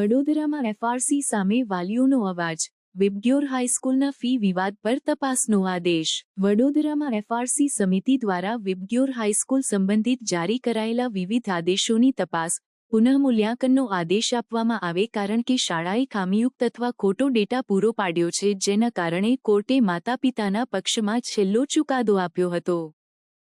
વડોદરામાં એફઆરસી સામે વાલીઓનો અવાજ. વિબગ્યોર હાઈસ્કૂલના ફી વિવાદ પર તપાસનો આદેશ. વડોદરામાં એફઆરસી સમિતિ દ્વારા વિબગ્યોર હાઈસ્કૂલ સંબંધિત જારી કરાયેલા વિવિધ આદેશોની તપાસ, પુનઃમૂલ્યાંકનનો આદેશ આપવામાં આવે કારણ કે શાળાએ ખામીયુક્ત અથવા ખોટો ડેટા પૂરો પાડ્યો છે જેના કારણે કોર્ટે માતાપિતાના પક્ષમાં છેલ્લો ચુકાદો આપ્યો હતો.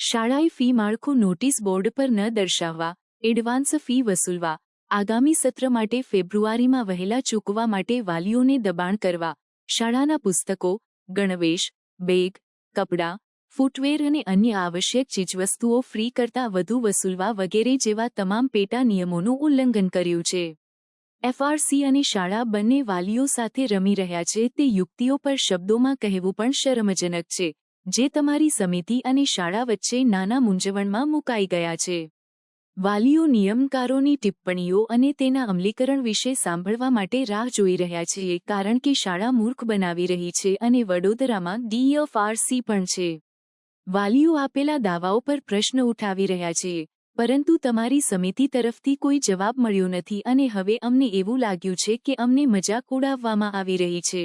શાળાએ ફી માળખું નોટિસ બોર્ડ પર ન દર્શાવવા, એડવાન્સ ફી વસૂલવા આગામી સત્ર માટે ફેબ્રુઆરીમાં વહેલા ચૂકવા માટે વાલીઓને દબાણ કરવા, શાળાના પુસ્તકો, ગણવેશ, બેગ, કપડાં, ફૂટવેર અને અન્ય આવશ્યક ચીજવસ્તુઓ ફ્રી કરતાં વધુ વસૂલવા વગેરે જેવા તમામ પેટા નિયમોનું ઉલ્લંઘન કર્યું છે. એફઆરસી અને શાળા બંને વાલીઓ સાથે રમી રહ્યા છે તે યુક્તિઓ પર શબ્દોમાં કહેવું પણ શરમજનક છે, જે તમારી સમિતિ અને શાળા વચ્ચે નાના મૂંઝવણમાં મુકાઈ ગયા છે. વાલીઓ નિયમકારોની ટિપ્પણીઓ અને તેના અમલીકરણ વિશે સાંભળવા માટે રાહ જોઈ રહ્યા છે કારણ કે શાળા મૂર્ખ બનાવી રહી છે અને વડોદરામાં ડીએફઆરસી પણ છે. વાલીઓ આપેલા દાવાઓ પર પ્રશ્ન ઉઠાવી રહ્યા છે, પરંતુ તમારી સમિતિ તરફથી કોઈ જવાબ મળ્યો નથી અને હવે અમને એવું લાગ્યું છે કે અમને મજાક ઉડાવવામાં આવી રહી છે.